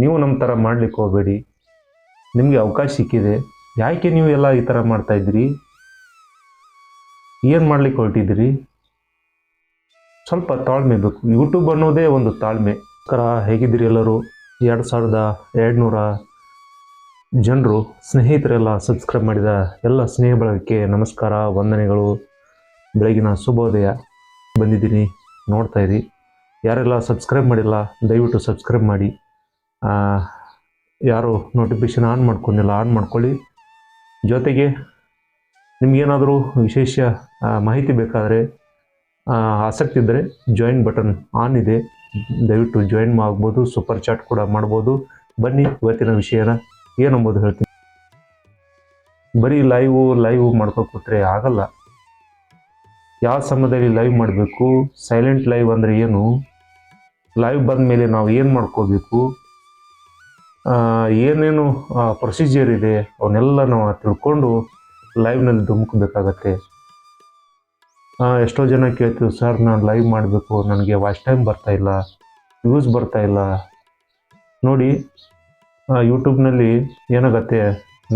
ನೀವು ನಮ್ಮ ಥರ ಮಾಡ್ಲಿಕ್ಕೆ ಹೋಗಬೇಡಿ. ನಿಮಗೆ ಅವಕಾಶ ಸಿಕ್ಕಿದೆ. ಯಾಕೆ ನೀವು ಎಲ್ಲ ಈ ಥರ ಮಾಡ್ತಾ ಇದ್ದೀರಿ? ಏನು ಮಾಡ್ಲಿಕ್ಕೆ ಹೊರಟಿದ್ದೀರಿ? ಸ್ವಲ್ಪ ತಾಳ್ಮೆ ಬೇಕು. ಯೂಟ್ಯೂಬ್ ಅನ್ನೋದೇ ಒಂದು ತಾಳ್ಮೆ. ಕರ, ಹೇಗಿದ್ದೀರಿ ಎಲ್ಲರೂ? ಎರಡು ಸಾವಿರದ ಎರಡುನೂರ ಜನರು, ಸ್ನೇಹಿತರೆಲ್ಲ ಸಬ್ಸ್ಕ್ರೈಬ್ ಮಾಡಿದ ಎಲ್ಲ ಸ್ನೇಹ ಬಳಗಕ್ಕೆ ನಮಸ್ಕಾರ, ವಂದನೆಗಳು. ಬೆಳಗಿನ ಶುಭೋದಯ. ಬಂದಿದ್ದೀನಿ, ನೋಡ್ತಾ ಇರಿ. ಯಾರೆಲ್ಲ ಸಬ್ಸ್ಕ್ರೈಬ್ ಮಾಡಿಲ್ಲ, ದಯವಿಟ್ಟು ಸಬ್ಸ್ಕ್ರೈಬ್ ಮಾಡಿ. ಯಾರು ನೋಟಿಫಿಕೇಶನ್ ಆನ್ ಮಾಡ್ಕೊಂಡಿಲ್ಲ ಆನ್ ಮಾಡ್ಕೊಳ್ಳಿ. ಜೊತೆಗೆ ನಿಮಗೇನಾದರೂ ವಿಶೇಷ ಮಾಹಿತಿ ಬೇಕಾದರೆ ಆಸಕ್ತಿ ಇದ್ದರೆ ಜಾಯಿನ್ ಬಟನ್ ಆನ್ ಇದೆ. ದಯವಿಟ್ಟು ಜಾಯಿನ್ ಆಗ್ಬೋದು ಸೂಪರ್ ಚಾಟ್ ಕೂಡ ಮಾಡ್ಬೋದು. ಬನ್ನಿ ಇವತ್ತಿನ ವಿಷಯನ ಏನಂಬೋದು ಹೇಳ್ತೀನಿ. ಬರೀ ಲೈವು ಲೈವ್ ಕೂತ್ರೆ ಆಗಲ್ಲ. ಯಾವ ಸಮಯದಲ್ಲಿ ಲೈವ್ ಮಾಡಬೇಕು ಸೈಲೆಂಟ್ ಲೈವ್ ಅಂದರೆ ಏನು? ಲೈವ್ ಬಂದ ಮೇಲೆ ನಾವು ಏನು ಮಾಡ್ಕೋಬೇಕು ಏನೇನು ಪ್ರೊಸೀಜರ್ ಇದೆ ಅವನ್ನೆಲ್ಲ ನಾವು ತಿಳ್ಕೊಂಡು ಲೈವ್ನಲ್ಲಿ ಧುಮುಕಬೇಕಾಗತ್ತೆ. ಎಷ್ಟೋ ಜನ ಕೇಳ್ತೀವಿ ಸರ್, ನಾನು ಲೈವ್ ಮಾಡಬೇಕು, ನನಗೆ ವಾಚ್ ಟೈಮ್ ಬರ್ತಾ ಇಲ್ಲ ವ್ಯೂಸ್ ಬರ್ತಾ ಇಲ್ಲ. ನೋಡಿ ಯೂಟ್ಯೂಬ್ನಲ್ಲಿ ಏನಾಗತ್ತೆ,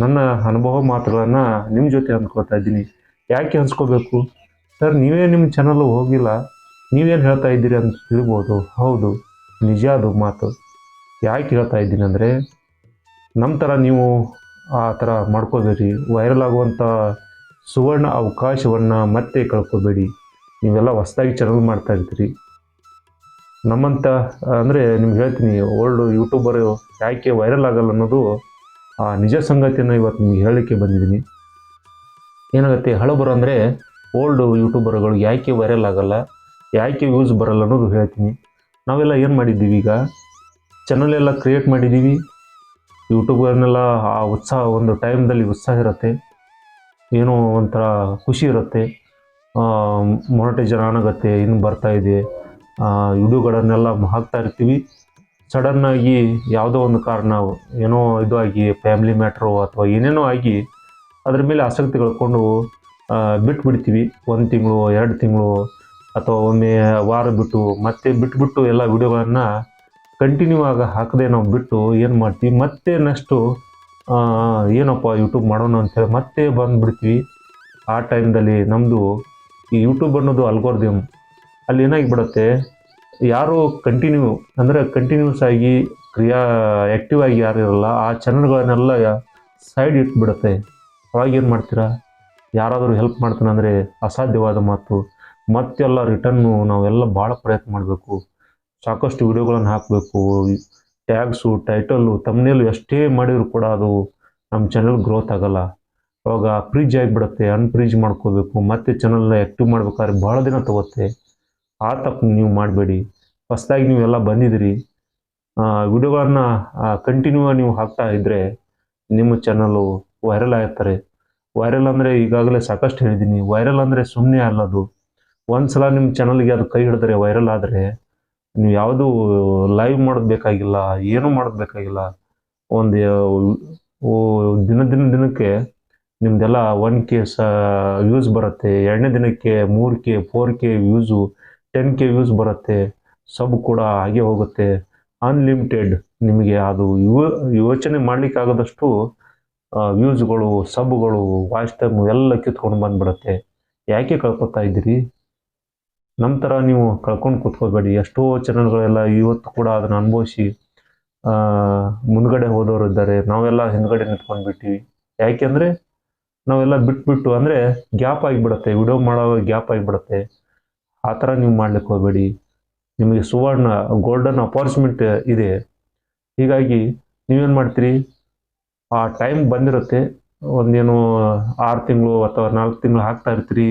ನನ್ನ ಅನುಭವ ಮಾತುಗಳನ್ನು ನಿಮ್ಮ ಜೊತೆ ಹಂಚ್ಕೊತಾ ಇದ್ದೀನಿ. ಯಾಕೆ ಹಂಚ್ಕೋಬೇಕು? ಸರ್, ನೀವೇ ನಿಮ್ಮ ಚಾನಲ್ ಹೋಗಿಲ್ಲ, ನೀವೇನು ಹೇಳ್ತಾ ಇದ್ದೀರಿ ಅಂತ ತಿಳ್ಬೋದು. ಹೌದು, ನಿಜ ಅದು ಮಾತು. ಯಾಕೆ ಹೇಳ್ತಾ ಇದ್ದೀನಿ ಅಂದರೆ ನಮ್ಮ ಥರ ನೀವು ಆ ಥರ ಮಾಡ್ಕೋಬೇಡಿ. ವೈರಲ್ ಆಗುವಂಥ ಸುವರ್ಣ ಅವಕಾಶವನ್ನು ಮತ್ತೆ ಕಳ್ಕೋಬೇಡಿ. ನೀವೆಲ್ಲ ಹೊಸ್ದಾಗಿ ಚಾನಲ್ ಮಾಡ್ತಾ ಇರ್ತೀರಿ ನಮ್ಮಂಥ ಅಂದರೆ ನಿಮ್ಗೆ ಹೇಳ್ತೀನಿ ಓಲ್ಡ್ ಯೂಟ್ಯೂಬರು ಯಾಕೆ ವೈರಲ್ ಆಗಲ್ಲ ಅನ್ನೋದು, ಆ ನಿಜ ಸಂಗತಿಯನ್ನು ಇವತ್ತು ನಿಮ್ಗೆ ಹೇಳಲಿಕ್ಕೆ ಬಂದಿದ್ದೀನಿ. ಏನಾಗುತ್ತೆ, ಹಳಬರು ಅಂದರೆ ಓಲ್ಡ್ ಯೂಟ್ಯೂಬರ್ಗಳು ಯಾಕೆ ವೈರಲ್ ಆಗಲ್ಲ, ಯಾಕೆ ವ್ಯೂಸ್ ಬರಲ್ಲ ಅನ್ನೋದು ಹೇಳ್ತೀನಿ. ನಾವೆಲ್ಲ ಏನು ಮಾಡಿದ್ದೀವಿ ಈಗ? ಚಾನಲ್ ಎಲ್ಲ ಕ್ರಿಯೇಟ್ ಮಾಡಿದ್ದೀವಿ ಯೂಟ್ಯೂಬರ್ನೆಲ್ಲ ಆ ಉತ್ಸಾಹ, ಒಂದು ಟೈಮ್ದಲ್ಲಿ ಉತ್ಸಾಹ ಇರುತ್ತೆ. ಏನೋ ಒಂಥರ ಖುಷಿ ಇರುತ್ತೆ. ಮೊನಟೈಜನ್ ಆನಾಗತ್ತೆ ಇನ್ನು ಬರ್ತಾ ಇದೆ. ವಿಡಿಯೋಗಳನ್ನೆಲ್ಲ ಹಾಕ್ತಾ ಇರ್ತೀವಿ. ಸಡನ್ನಾಗಿ ಯಾವುದೋ ಒಂದು ಕಾರಣ, ಏನೋ ಇದು ಆಗಿ ಫ್ಯಾಮಿಲಿ ಮ್ಯಾಟ್ರು ಅಥವಾ ಏನೇನೋ ಆಗಿ, ಅದ್ರ ಮೇಲೆ ಆಸಕ್ತಿ ಕಳ್ಕೊಂಡು ಬಿಟ್ಬಿಡ್ತೀವಿ. ಒಂದು ತಿಂಗಳು, ಎರಡು ತಿಂಗಳು, ಅಥವಾ ಒಮ್ಮೆ ವಾರ ಬಿಟ್ಟು ಮತ್ತೆ ಬಿಟ್ಬಿಟ್ಟು ಎಲ್ಲ ವಿಡಿಯೋಗಳನ್ನು ಕಂಟಿನ್ಯೂ ಆಗ ಹಾಕದೆ ನಾವು ಬಿಟ್ಟು ಏನು ಮಾಡ್ತೀವಿ? ಮತ್ತೆ ನೆಕ್ಸ್ಟು ಏನಪ್ಪ ಯೂಟ್ಯೂಬ್ ಮಾಡೋಣ ಅಂತೇಳಿ ಮತ್ತೆ ಬಂದುಬಿಡ್ತೀವಿ. ಆ ಟೈಮ್ದಲ್ಲಿ ನಮ್ಮದು ಈ ಯೂಟ್ಯೂಬ್ ಅನ್ನೋದು ಅಲ್ಗೋರ್ದಿಮ್ ಅಲ್ಲಿ ಏನಾಗಿಬಿಡುತ್ತೆ? ಯಾರು ಕಂಟಿನ್ಯೂ ಅಂದರೆ ಕಂಟಿನ್ಯೂಸ್ ಆಗಿ ಕ್ರಿಯಾ ಆ್ಯಕ್ಟಿವ್ ಆಗಿ ಯಾರು ಇರಲ್ಲ, ಆ ಚಾನಲ್ಗಳನ್ನೆಲ್ಲ ಸೈಡ್ ಇಟ್ಬಿಡುತ್ತೆ. ಅವಾಗ ಏನು ಮಾಡ್ತೀರಾ? ಯಾರಾದರೂ ಹೆಲ್ಪ್ ಮಾಡ್ತಾನೆ ಅಂದರೆ ಅಸಾಧ್ಯವಾದ ಮಾತು. ಮತ್ತೆಲ್ಲ ರಿಟರ್ನು ನಾವೆಲ್ಲ ಭಾಳ ಪ್ರಯತ್ನ ಮಾಡಬೇಕು. ಸಾಕಷ್ಟು ವಿಡಿಯೋಗಳನ್ನು ಹಾಕಬೇಕು, ಟ್ಯಾಗ್ಸು, ಟೈಟಲ್ಲು ತಮ್ಮನೇಲು ಎಷ್ಟೇ ಮಾಡಿದರೂ ಕೂಡ ಅದು ನಮ್ಮ ಚಾನಲ್ ಗ್ರೋತ್ ಆಗಲ್ಲ. ಅವಾಗ ಫ್ರಿಜ್ ಆಗಿಬಿಡುತ್ತೆ ಅನ್ಫ್ರಿಜ್ ಮಾಡ್ಕೋಬೇಕು, ಮತ್ತೆ ಚಾನಲ್ನ ಆ್ಯಕ್ಟಿವ್ ಮಾಡ್ಬೇಕಾದ್ರೆ ಭಾಳ ದಿನ ತಗೋತ್ತೆ. ಆ ತಪ್ಪು ನೀವು ಮಾಡಬೇಡಿ. ಹೊಸ್ದಾಗಿ ನೀವೆಲ್ಲ ಬಂದಿದ್ದೀರಿ ವಿಡಿಯೋಗಳನ್ನು ಕಂಟಿನ್ಯೂ ನೀವು ಹಾಕ್ತಾ ಇದ್ದರೆ ನಿಮ್ಮ ಚಾನಲ್ಲು ವೈರಲ್ ಆಗ್ತಾರೆ. ವೈರಲ್ ಅಂದರೆ ಈಗಾಗಲೇ ಸಾಕಷ್ಟು ಹೇಳಿದ್ದೀನಿ. ವೈರಲ್ ಅಂದರೆ ಸುಮ್ಮನೆ ಅಲ್ಲದು. ಒಂದು ಸಲ ನಿಮ್ಮ ಚಾನಲ್ಗೆ ಅದು ಕೈ ಹಿಡಿದ್ರೆ ವೈರಲ್ ಆದರೆ ನೀವು ಯಾವುದು ಲೈವ್ ಮಾಡೋದು ಬೇಕಾಗಿಲ್ಲ, ಏನೂ ಮಾಡೋದು ಬೇಕಾಗಿಲ್ಲ, ಒಂದು ದಿನ ದಿನ ದಿನಕ್ಕೆ ನಿಮ್ದೆಲ್ಲ ಒನ್ ಕೆ ಸ ವ್ಯೂಸ್ ಬರುತ್ತೆ, ಎರಡನೇ ದಿನಕ್ಕೆ ಮೂರು K four K views ten K views ಬರುತ್ತೆ ಸಬ್ ಕೂಡ ಹಾಗೆ ಹೋಗುತ್ತೆ. ಅನ್ಲಿಮಿಟೆಡ್ ನಿಮಗೆ ಅದು ಯುವ, ಯೋಚನೆ ಮಾಡಲಿಕ್ಕಾಗದಷ್ಟು ವ್ಯೂಸ್ಗಳು ಸಬ್ಗಳು ವಾಚ್ ಟೈಮು ಎಲ್ಲ ಕಿತ್ಕೊಂಡು ಬಂದುಬಿಡುತ್ತೆ. ಯಾಕೆ ಕಳ್ಕೊತಾ ಇದ್ದೀರಿ? ನಮ್ಮ ಥರ ನೀವು ಕಳ್ಕೊಂಡು ಕೂತ್ಕೋಬೇಡಿ. ಎಷ್ಟೋ ಚಾನಲ್ಗಳೆಲ್ಲ ಇವತ್ತು ಕೂಡ ಅದನ್ನು ಅನುಭವಿಸಿ ಮುಂದ್ಗಡೆ ಹೋದವರು ಇದ್ದಾರೆ. ನಾವೆಲ್ಲ ಹಿಂದ್ಗಡೆ ನಿಂತ್ಕೊಂಡ್ಬಿಟ್ಟಿವಿ. ಯಾಕೆಂದರೆ ನಾವೆಲ್ಲ ಬಿಟ್ಬಿಟ್ಟು, ಅಂದರೆ ಗ್ಯಾಪ್ ಆಗಿಬಿಡುತ್ತೆ. ವಿಡಿಯೋ ಮಾಡೋವಾಗ ಗ್ಯಾಪ್ ಆಗಿಬಿಡುತ್ತೆ. ಆ ಥರ ನೀವು ಮಾಡ್ಲಿಕ್ಕೆ ಹೋಗಬೇಡಿ. ನಿಮಗೆ ಸುವರ್ಣ, ಗೋಲ್ಡನ್ ಅಪಾರ್ಚುನಿಟ್ ಇದೆ. ಹೀಗಾಗಿ ನೀವೇನು ಮಾಡ್ತೀರಿ? ಆ ಟೈಮ್ ಬಂದಿರುತ್ತೆ. ಒಂದೇನು ಆರು ತಿಂಗಳು ಅಥವಾ ನಾಲ್ಕು ತಿಂಗಳು ಹಾಕ್ತಾ ಇರ್ತೀರಿ.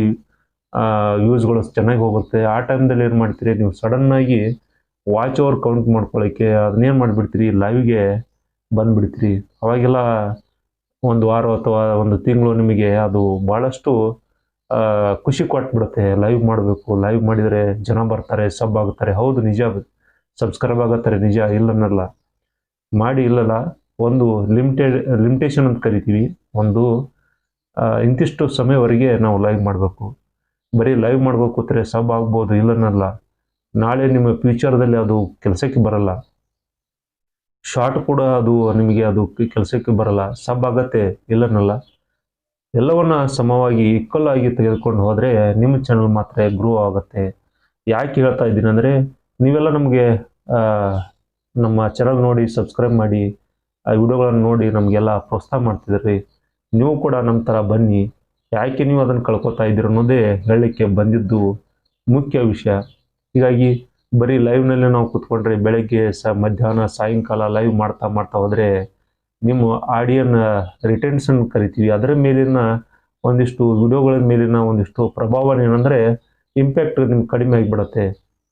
ವ್ಯೂಸ್ಗಳು ಚೆನ್ನಾಗಿ ಹೋಗುತ್ತೆ. ಆ ಟೈಮ್ದಲ್ಲಿ ಏನು ಮಾಡ್ತೀರಿ, ನೀವು ಸಡನ್ನಾಗಿ ವಾಚ್ ಓವರ್ ಕೌಂಟ್ ಮಾಡ್ಕೊಳ್ಳೋಕ್ಕೆ ಅದನ್ನೇನು ಮಾಡಿಬಿಡ್ತೀರಿ ಲೈವ್ಗೆ ಬಂದುಬಿಡ್ತೀರಿ. ಅವಾಗೆಲ್ಲ ಒಂದು ವಾರ ಅಥವಾ ಒಂದು ತಿಂಗಳು ನಿಮಗೆ ಅದು ಭಾಳಷ್ಟು ಖುಷಿ ಕೊಟ್ಬಿಡುತ್ತೆ. ಲೈವ್ ಮಾಡಬೇಕು ಲೈವ್ ಮಾಡಿದರೆ ಜನ ಬರ್ತಾರೆ ಸಬ್ ಆಗುತ್ತಾರೆ ಹೌದು, ನಿಜ ಸಬ್ಸ್ಕ್ರೈಬ್ ಆಗುತ್ತಾರೆ, ನಿಜ ಇಲ್ಲನ್ನಲ್ಲ ಮಾಡಿ, ಇಲ್ಲಲ್ಲ, ಒಂದು ಲಿಮಿಟೆಡ್ ಲಿಮಿಟೇಷನ್ ಅಂತ ಕರಿತೀವಿ. ಒಂದು ಇಂತಿಷ್ಟು ಸಮಯವರೆಗೆ ನಾವು ಲೈವ್ ಮಾಡಬೇಕು. ಬರೀ ಲೈವ್ ಮಾಡ್ಬೇಕು ಕೂತ್ರೆ ಸಬ್ ಆಗ್ಬೋದು, ಇಲ್ಲನಲ್ಲ. ನಾಳೆ ನಿಮ್ಮ ಫ್ಯೂಚರ್ದಲ್ಲಿ ಅದು ಕೆಲಸಕ್ಕೆ ಬರಲ್ಲ. ಶಾರ್ಟ್ ಕೂಡ ಅದು ನಿಮಗೆ ಅದು ಕೆಲಸಕ್ಕೆ ಬರಲ್ಲ. ಸಬ್ ಆಗತ್ತೆ, ಇಲ್ಲನಲ್ಲ. ಎಲ್ಲವನ್ನ ಸಮವಾಗಿ ಈಕ್ವಲ್ ಆಗಿ ತೆಗೆದುಕೊಂಡು ಹೋದರೆ ನಿಮ್ಮ ಚಾನಲ್ ಮಾತ್ರ ಗ್ರೋ ಆಗುತ್ತೆ. ಯಾಕೆ ಹೇಳ್ತಾ ಇದ್ದೀನಿ ಅಂದರೆ, ನೀವೆಲ್ಲ ನಮಗೆ ನಮ್ಮ ಚಾನಲ್ ನೋಡಿ ಸಬ್ಸ್ಕ್ರೈಬ್ ಮಾಡಿ, ಆ ವಿಡಿಯೋಗಳನ್ನು ನೋಡಿ ನಮಗೆಲ್ಲ ಪ್ರೋತ್ಸಾಹ ಮಾಡ್ತಿದ್ರಿ ನೀವು ಕೂಡ ನಮ್ಮ ಥರ ಬನ್ನಿ. ಯಾಕೆ ನೀವು ಅದನ್ನು ಕಳ್ಕೊತಾ ಇದ್ದೀರ ಅನ್ನೋದೇ ಹೇಳಲಿಕ್ಕೆ ಬಂದಿದ್ದು ಮುಖ್ಯ ವಿಷಯ. ಹೀಗಾಗಿ ಬರೀ ಲೈವ್ನಲ್ಲೇ ನಾವು ಕೂತ್ಕೊಂಡ್ರೆ ಬೆಳಗ್ಗೆ ಸ, ಮಧ್ಯಾಹ್ನ, ಸಾಯಂಕಾಲ ಲೈವ್ ಮಾಡ್ತಾ ಮಾಡ್ತಾ ಹೋದರೆ ನಿಮ್ಮ ಆಡಿಯನ್ನ ರಿಟೆನ್ಷನ್ ಕರಿತೀವಿ. ಅದರ ಮೇಲಿನ ಒಂದಿಷ್ಟು ವಿಡಿಯೋಗಳ ಮೇಲಿನ ಒಂದಿಷ್ಟು ಪ್ರಭಾವ ಏನಂದರೆ ಇಂಪ್ಯಾಕ್ಟ್ ನಿಮ್ಗೆ ಕಡಿಮೆ ಆಗಿಬಿಡುತ್ತೆ.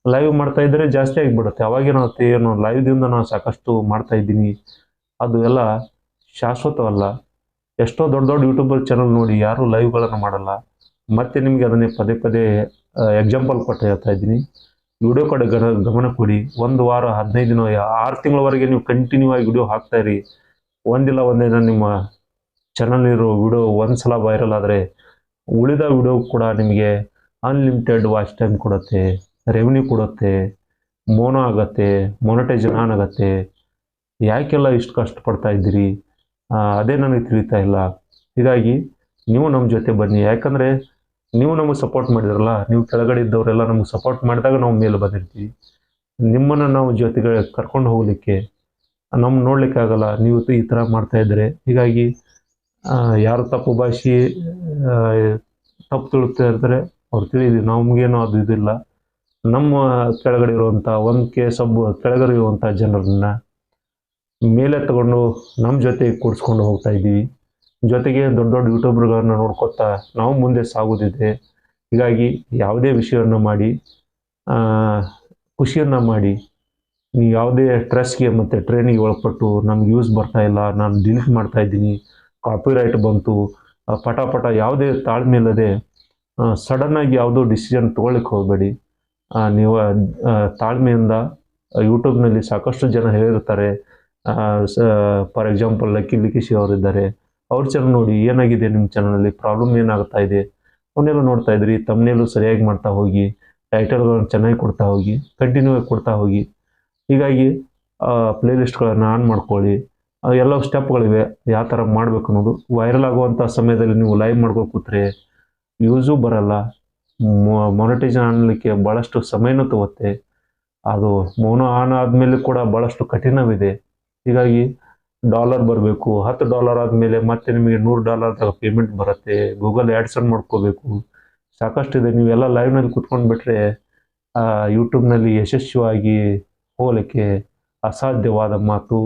ಲೈವ್ ಮಾಡ್ತಾ ಇದ್ದರೆ ಜಾಸ್ತಿ ಆಗಿಬಿಡುತ್ತೆ. ಅವಾಗೇನಾಗುತ್ತೆ ಏನು ಲೈವ್ದಿಂದ ನಾನು ಸಾಕಷ್ಟು ಮಾಡ್ತಾ ಇದ್ದೀನಿ. ಅದು ಎಲ್ಲ ಶಾಶ್ವತವಲ್ಲ. ಎಷ್ಟೋ ದೊಡ್ಡ ದೊಡ್ಡ ಯೂಟ್ಯೂಬರ್ ಚಾನಲ್ ನೋಡಿ ಯಾರೂ ಲೈವ್ಗಳನ್ನು ಮಾಡಲ್ಲ. ಮತ್ತೆ ನಿಮಗೆ ಅದನ್ನೇ ಪದೇ ಪದೇ ಎಕ್ಸಾಂಪಲ್ ಕೊಟ್ಟು ಹೇಳ್ತಾ ಇದ್ದೀನಿ. ವಿಡಿಯೋ ಕಡೆ ಗನ, ಗಮನ ಕೊಡಿ. ಒಂದು ವಾರ, ಹದಿನೈದು ದಿನ, ಆರು ತಿಂಗಳವರೆಗೆ ನೀವು ಕಂಟಿನ್ಯೂ ಆಗಿ ವಿಡಿಯೋ ಹಾಕ್ತಾ ಇರಿ. ಒಂದಿಲ್ಲ ಒಂದಿನ ನಿಮ್ಮ ಚಾನಲ್ ಇರೋ ವಿಡಿಯೋ ಒಂದು ಸಲ ವೈರಲ್ ಆದರೆ ಉಳಿದ ವಿಡಿಯೋ ಕೂಡ ನಿಮಗೆ ಅನ್ಲಿಮಿಟೆಡ್ ವಾಚ್ ಟೈಮ್ ಕೊಡುತ್ತೆ ರೆವೆನ್ಯೂ ಕೊಡುತ್ತೆ ಮೋನೋ ಆಗತ್ತೆ ಮೊನಟೈಜ್ ಆನ್ ಆಗತ್ತೆ. ಯಾಕೆಲ್ಲ ಇಷ್ಟು ಕಷ್ಟಪಡ್ತಾ ಇದ್ದೀರಿ? ಅದೇ ನನಗೆ ತಿಳಿತಾ ಇಲ್ಲ. ಹೀಗಾಗಿ ನೀವು ನಮ್ಮ ಜೊತೆ ಬನ್ನಿ. ಯಾಕಂದರೆ ನೀವು ನಮಗೆ ಸಪೋರ್ಟ್ ಮಾಡಿದ್ರಲ್ಲ, ನೀವು ಕೆಳಗಡೆ ಇದ್ದವರೆಲ್ಲ ನಮಗೆ ಸಪೋರ್ಟ್ ಮಾಡಿದಾಗ ನಾವು ಮೇಲೆ ಬಂದಿರ್ತೀವಿ. ನಿಮ್ಮನ್ನು ನಾವು ಜೊತೆಗೆ ಕರ್ಕೊಂಡು ಹೋಗಲಿಕ್ಕೆ ನಮ್ಮ ನೋಡ್ಲಿಕ್ಕೆ ಆಗಲ್ಲ. ನೀವು ಈ ಥರ ಮಾಡ್ತಾ ಇದ್ದಾರೆ ಹೀಗಾಗಿ ಯಾರು ತಪ್ಪು ಭಾಷೆ ತಪ್ಪು ತಿಳುತ್ತಾ ಇರ್ತಾರೆ, ಅವ್ರು ತಿಳಿದು ನಮಗೇನು ಅದು ಇದಿಲ್ಲ. ನಮ್ಮ ಕೆಳಗಡೆ ಇರುವಂಥ ಒಂದು ಸಬ್, ಕೆಳಗಡೆ ಇರುವಂಥ ಜನರನ್ನ ಮೇಲೆ ತಗೊಂಡು ನಮ್ಮ ಜೊತೆ ಕೂಡಿಸ್ಕೊಂಡು ಹೋಗ್ತಾ ಇದ್ದೀವಿ. ಜೊತೆಗೆ ದೊಡ್ಡ ದೊಡ್ಡ ಯೂಟ್ಯೂಬರ್ಗಳನ್ನು ನೋಡ್ಕೊತಾ ನಾವು ಮುಂದೆ ಸಾಗೋದಿದೆ ಹೀಗಾಗಿ ಯಾವುದೇ ವಿಷಯವನ್ನು ಮಾಡಿ ಖುಷಿಯನ್ನು ಮಾಡಿ, ನೀವು ಯಾವುದೇ ಸ್ಟ್ರೆಸ್ಗೆ ಮತ್ತು ಟ್ರೈನಿಗೆ ಒಳಪಟ್ಟು ನಮ್ಗೆ ಯೂಸ್ ಬರ್ತಾ ಇಲ್ಲ, ನಾನು ಡಿಲೀಟ್ ಮಾಡ್ತಾ ಇದ್ದೀನಿ, ಕಾಪಿರೈಟ್ ಬಂತು ಪಟಾಪಟ ಪಟ ಪಟ ಯಾವುದೇ ತಾಳ್ಮೆ ಇಲ್ಲದೆ ಸಡನ್ನಾಗಿ ಯಾವುದೋ ಡಿಸಿಷನ್ ತೊಗೊಳ್ಳಿಕ್ಕೆ ಹೋಗಬೇಡಿ. ನೀವು ತಾಳ್ಮೆಯಿಂದ ಯೂಟ್ಯೂಬ್ನಲ್ಲಿ ಸಾಕಷ್ಟು ಜನ ಹೇಳಿರ್ತಾರೆ ಫಾರ್ ಎಕ್ಸಾಂಪಲ್ ಲಕ್ಕಿ ಲಿಕಿಶಿ ಅವರಿದ್ದಾರೆ. ಅವ್ರ ಚಾನಲ್ ನೋಡಿ ಏನಾಗಿದೆ ನಿಮ್ಮ ಚಾನಲಲ್ಲಿ ಪ್ರಾಬ್ಲಮ್ ಏನಾಗ್ತಾ ಇದೆ? ಅವನ್ನೆಲ್ಲ ನೋಡ್ತಾ ಇದ್ರಿ ತಮ್ಮನೆಲ್ಲೂ ಸರಿಯಾಗಿ ಮಾಡ್ತಾ ಹೋಗಿ ಟೈಟಲ್ಗಳನ್ನು ಚೆನ್ನಾಗಿ ಕೊಡ್ತಾ ಹೋಗಿ ಕಂಟಿನ್ಯೂ ಆಗಿ ಕೊಡ್ತಾ ಹೋಗಿ. ಹೀಗಾಗಿ ಪ್ಲೇಲಿಸ್ಟ್ಗಳನ್ನು ಆನ್ ಮಾಡ್ಕೊಳ್ಳಿ. ಎಲ್ಲ ಸ್ಟೆಪ್ಗಳಿವೆ ಯಾವ ಥರ ಮಾಡಬೇಕು ಅನ್ನೋದು ವೈರಲ್ ಆಗುವಂಥ ಸಮಯದಲ್ಲಿ ನೀವು ಲೈವ್ ಮಾಡ್ಕೊಂಡು ಕೂತ್ರೆ ಯೂಸು ಬರಲ್ಲ. ಮೊನಟೈಸ್ ಅನ್ನಲಿಕ್ಕೆ ಭಾಳಷ್ಟು ಸಮಯನೂ ತಗುತ್ತೆ. ಅದು ಮೌನ ಆನ್ ಆದಮೇಲೆ ಕೂಡ ಭಾಳಷ್ಟು ಕಠಿಣವಿದೆ. ಹೀಗಾಗಿ ಡಾಲರ್ ಬರಬೇಕು, ಹತ್ತು ಡಾಲರ್ ಆದಮೇಲೆ ಮತ್ತೆ ನಿಮಗೆ ನೂರು ಡಾಲರ್ ಪೇಮೆಂಟ್ ಬರುತ್ತೆ ಗೂಗಲ್ ಆ್ಯಡ್ಸನ್ ಮಾಡ್ಕೋಬೇಕು. ಸಾಕಷ್ಟಿದೆ, ನೀವೆಲ್ಲ ಲೈವ್ನಲ್ಲಿ ಕುತ್ಕೊಂಡು ಬಿಟ್ಟರೆ ಯೂಟ್ಯೂಬ್ನಲ್ಲಿ ಯಶಸ್ವಿಯಾಗಿ ಹೋಗಲಿಕ್ಕೆ ಅಸಾಧ್ಯವಾದ ಮಾತು.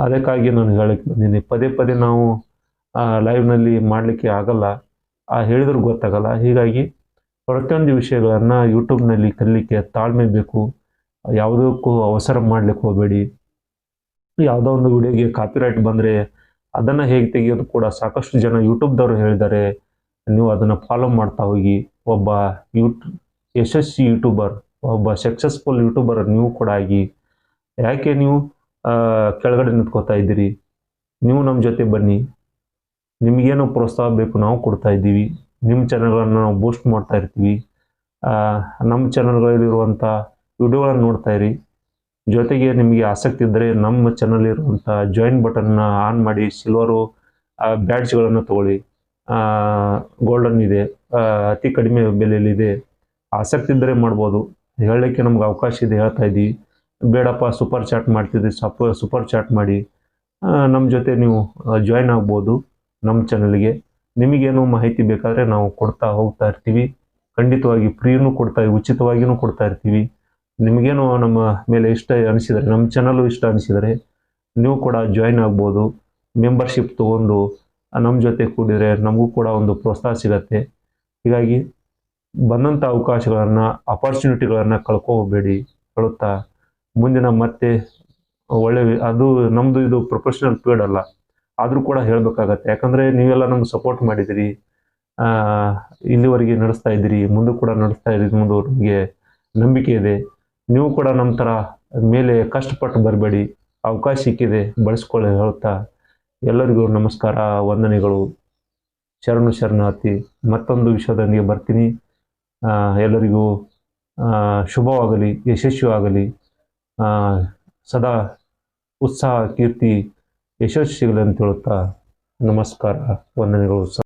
ಅದಕ್ಕಾಗಿ ನಾನು ಹೇಳಕ್ಕೆ ಬಂದೀನಿ ಪದೇ ಪದೇ ನಾವು ಲೈವ್ನಲ್ಲಿ ಮಾಡಲಿಕ್ಕೆ ಆಗಲ್ಲ. ಆ, ಹೇಳಿದ್ರು ಗೊತ್ತಾಗಲ್ಲ. ಹೀಗಾಗಿ ಪ್ರತಿಯೊಂದು ವಿಷಯಗಳನ್ನು ಯೂಟ್ಯೂಬ್ನಲ್ಲಿ ಕಲಿಲಿಕ್ಕೆ ತಾಳ್ಮೆ ಬೇಕು. ಯಾವುದಕ್ಕೂ ಅವಸರ ಮಾಡಲಿಕ್ಕೆ ಹೋಗಬೇಡಿ. ಯಾವುದೋ ಒಂದು ವಿಡಿಯೋಗೆ ಕಾಪಿರೈಟ್ ಬಂದರೆ ಅದನ್ನು ಹೇಗೆ ತೆಗೆಯೋದು ಕೂಡ ಸಾಕಷ್ಟು ಜನ ಯೂಟ್ಯೂಬ್ದವರು ಹೇಳಿದ್ದಾರೆ. ನೀವು ಅದನ್ನು ಫಾಲೋ ಮಾಡ್ತಾ ಹೋಗಿ. ಒಬ್ಬ ಯೂಟ್, ಯಶಸ್ವಿ ಯೂಟ್ಯೂಬರ್, ಒಬ್ಬ ಸಕ್ಸಸ್ಫುಲ್ ಯೂಟ್ಯೂಬರ್ ನೀವು ಕೂಡ ಆಗಿ. ಯಾಕೆ ನೀವು ಕೆಳಗಡೆ ನಿಂತ್ಕೋತಾ ಇದ್ದೀರಿ? ನೀವು ನಮ್ಮ ಜೊತೆ ಬನ್ನಿ. ನಿಮಗೇನು ಪ್ರೋತ್ಸಾಹ ಬೇಕು ನಾವು ಕೊಡ್ತಾ ಇದ್ದೀವಿ. ನಿಮ್ಮ ಚಾನಲ್ಗಳನ್ನು ನಾವು ಬೂಸ್ಟ್ ಮಾಡ್ತಾ ಇರ್ತೀವಿ. ನಮ್ಮ ಚಾನಲ್ಗಳಲ್ಲಿರುವಂಥ ವಿಡಿಯೋಗಳನ್ನು ನೋಡ್ತಾ ಜೊತೆಗೆ ನಿಮಗೆ ಆಸಕ್ತಿ ಇದ್ದರೆ ನಮ್ಮ ಚಾನಲ್ ಇರುವಂಥ ಜಾಯಿನ್ ಬಟನ್ನ ಆನ್ ಮಾಡಿ ಸಿಲ್ವರು ಬ್ಯಾಡ್ಜ್ಗಳನ್ನು ತಗೊಳ್ಳಿ. ಗೋಲ್ಡನ್ ಇದೆ ಅತಿ ಕಡಿಮೆ ಬೆಲೆಯಲ್ಲಿದೆ ಆಸಕ್ತಿ ಇದ್ದರೆ ಮಾಡ್ಬೋದು. ಹೇಳಲಿಕ್ಕೆ ನಮ್ಗೆ ಅವಕಾಶ ಇದೆ ಹೇಳ್ತಾ ಇದ್ದೀವಿ ಬೇಡಪ್ಪ ಸೂಪರ್ ಚಾಟ್ ಮಾಡ್ತಿದ್ರಿ, ಸಪ್ ಸೂಪರ್ ಚಾಟ್ ಮಾಡಿ. ನಮ್ಮ ಜೊತೆ ನೀವು ಜಾಯಿನ್ ಆಗ್ಬೋದು ನಮ್ಮ ಚಾನಲ್ಗೆ ನಿಮಗೇನು ಮಾಹಿತಿ ಬೇಕಾದರೆ ನಾವು ಕೊಡ್ತಾ ಹೋಗ್ತಾ ಇರ್ತೀವಿ. ಖಂಡಿತವಾಗಿ ಫ್ರೀನೂ ಕೊಡ್ತಾ ಉಚಿತವಾಗಿಯೂ ಕೊಡ್ತಾ ಇರ್ತೀವಿ. ನಿಮಗೇನು ನಮ್ಮ ಮೇಲೆ ಇಷ್ಟ ಅನಿಸಿದರೆ, ನಮ್ಮ ಚಾನಲು ಇಷ್ಟ ಅನಿಸಿದರೆ, ನೀವು ಕೂಡ ಜಾಯಿನ್ ಆಗ್ಬೋದು. ಮೆಂಬರ್ಶಿಪ್ ತೊಗೊಂಡು, ನಮ್ಮ ಜೊತೆ ಕೂಡಿದರೆ ನಮಗೂ ಕೂಡ ಒಂದು ಪ್ರೋತ್ಸಾಹ ಸಿಗತ್ತೆ. ಹೀಗಾಗಿ ಬಂದಂಥ ಅವಕಾಶಗಳನ್ನು ಅಪಾರ್ಚುನಿಟಿಗಳನ್ನು ಕಳ್ಕೋಬೇಡಿ ಕಳುತ್ತಾ ಮುಂದಿನ ಮತ್ತೆ ಒಳ್ಳೆ ಅದು ನಮ್ಮದು ಇದು ಪ್ರೊಫೆಷ್ನಲ್ ಫೀಲ್ಡ್ ಅಲ್ಲ. ಆದರೂ ಕೂಡ ಹೇಳಬೇಕಾಗತ್ತೆ. ಯಾಕಂದರೆ ನೀವೆಲ್ಲ ನಮ್ಗೆ ಸಪೋರ್ಟ್ ಮಾಡಿದಿರಿ ಇಲ್ಲಿವರೆಗೆ ನಡೆಸ್ತಾ ಇದ್ದೀರಿ, ಮುಂದೆ ಕೂಡ ನಡೆಸ್ತಾ ಇದ್ದೀರಿ ಮುಂದೆ ನಮಗೆ ನಂಬಿಕೆ ಇದೆ. ನೀವು ಕೂಡ ನಮ್ಮ ಥರ ಮೇಲೆ ಕಷ್ಟಪಟ್ಟು ಬರಬೇಡಿ ಅವಕಾಶ ಸಿಕ್ಕಿದೆ ಬಳಸ್ಕೊಳ್ಳಿ ಹೇಳ್ತಾ ಎಲ್ಲರಿಗೂ ನಮಸ್ಕಾರ ವಂದನೆಗಳು. ಶರಣು ಶರಣಾರ್ಥಿ ಮತ್ತೊಂದು ವಿಷಯದೊಂದಿಗೆ ಬರ್ತೀನಿ. ಎಲ್ಲರಿಗೂ ಶುಭವಾಗಲಿ ಯಶಸ್ವಿಯಾಗಲಿ. ಆ, ಸದಾ ಉತ್ಸಾಹ ಕೀರ್ತಿ ಯಶಸ್ಸು ಸಿಗಲಿ ಅಂತ ಹೇಳುತ್ತಾ ನಮಸ್ಕಾರ ವಂದನೆಗಳು.